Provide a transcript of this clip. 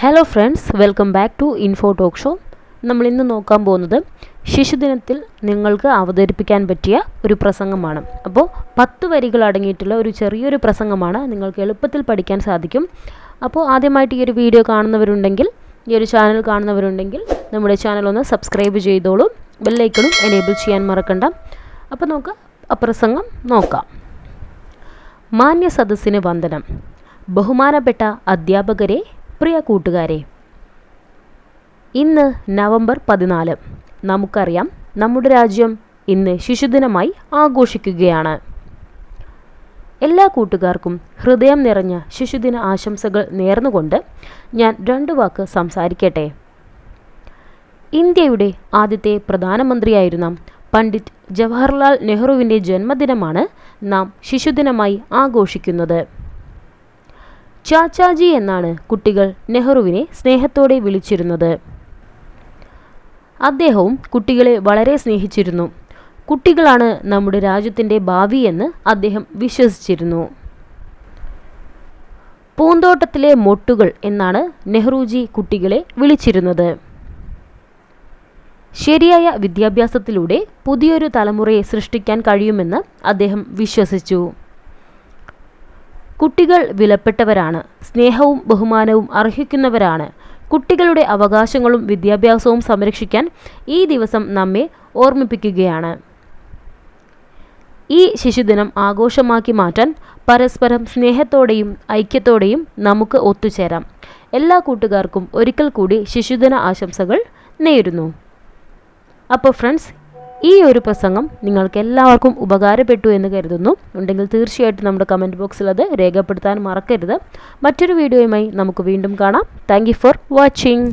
Hello friends welcome back to info talk show നമ്മൾ ഇന്ന് നോക്കാൻ പോകുന്നത് ശിശുദിനത്തിൽ നിങ്ങൾക്ക് അവതരിപ്പിക്കാൻ പറ്റിയ ഒരു പ്രസംഗമാണ്. അപ്പോൾ പത്ത് വരികൾ അടങ്ങിയിട്ടുള്ള ഒരു ചെറിയൊരു പ്രസംഗമാണ് നിങ്ങൾക്ക് എളുപ്പത്തിൽ പഠിക്കാൻ സാധിക്കും. അപ്പോൾ ആദ്യമായിട്ട് ഈ ഒരു വീഡിയോ കാണുന്നവരുണ്ടെങ്കിൽ ഈ ഒരു ചാനൽ കാണുന്നവരുണ്ടെങ്കിൽ നമ്മുടെ ചാനൽ ഒന്ന് സബ്സ്ക്രൈബ് ചെയ്തോളൂ. ബെല്ലൈക്കണും എനേബിൾ ചെയ്യാൻ മറക്കണ്ട. അപ്പോൾ നമുക്ക് ആ പ്രസംഗം നോക്കാം. മാന്യ സദസ്സിന് വന്ദനം. ബഹുമാനപ്പെട്ട അധ്യാപകരെ പ്രിയ കൂട്ടുകാരെ ഇന്ന് നവംബർ പതിനാല്. നമുക്കറിയാം നമ്മുടെ രാജ്യം ഇന്ന് ശിശുദിനമായി ആഘോഷിക്കുകയാണ്. എല്ലാ കൂട്ടുകാർക്കും ഹൃദയം നിറഞ്ഞ ശിശുദിന ആശംസകൾ നേർന്നുകൊണ്ട് ഞാൻ രണ്ടു വാക്ക് സംസാരിക്കട്ടെ. ഇന്ത്യയുടെ ആദ്യത്തെ പ്രധാനമന്ത്രിയായിരുന്ന പണ്ഡിറ്റ് ജവഹർലാൽ നെഹ്റുവിന്റെ ജന്മദിനമാണ് നാം ശിശുദിനമായി ആഘോഷിക്കുന്നത്. ചാച്ചാജി എന്നാണ് കുട്ടികൾ നെഹ്റുവിനെ സ്നേഹത്തോടെ വിളിച്ചിരുന്നത്. അദ്ദേഹവും കുട്ടികളെ വളരെ സ്നേഹിച്ചിരുന്നു. കുട്ടികളാണ് നമ്മുടെ രാജ്യത്തിന്റെ ഭാവി എന്ന് അദ്ദേഹം വിശ്വസിച്ചിരുന്നു. പൂന്തോട്ടത്തിലെ മൊട്ടുകൾ എന്നാണ് നെഹ്റുജി കുട്ടികളെ വിളിച്ചിരുന്നത്. ശരിയായ വിദ്യാഭ്യാസത്തിലൂടെ പുതിയൊരു തലമുറയെ സൃഷ്ടിക്കാൻ കഴിയുമെന്ന് അദ്ദേഹം വിശ്വസിച്ചു. കുട്ടികൾ വിലപ്പെട്ടവരാണ് സ്നേഹവും ബഹുമാനവും അർഹിക്കുന്നവരാണ്. കുട്ടികളുടെ അവകാശങ്ങളും വിദ്യാഭ്യാസവും സംരക്ഷിക്കാൻ ഈ ദിവസം നമ്മെ ഓർമ്മിപ്പിക്കുകയാണ്. ഈ ശിശുദിനം ആഘോഷമാക്കി മാറ്റാൻ പരസ്പരം സ്നേഹത്തോടെയും ഐക്യത്തോടെയും നമുക്ക് ഒത്തുചേരാം. എല്ലാ കൂട്ടുകാർക്കും ഒരിക്കൽ കൂടി ശിശുദിന ആശംസകൾ നേരുന്നു. അപ്പോൾ ഫ്രണ്ട്സ് ഈ ഒരു പ്രസംഗം നിങ്ങൾക്ക് എല്ലാവർക്കും ഉപകാരപ്പെട്ടു എന്ന് കരുതുന്നു. ഉണ്ടെങ്കിൽ തീർച്ചയായിട്ടും നമ്മുടെ കമന്റ് ബോക്സിൽ അത് രേഖപ്പെടുത്താൻ മറക്കരുത്. മറ്റൊരു വീഡിയോയുമായി നമുക്ക് വീണ്ടും കാണാം. Thank for watching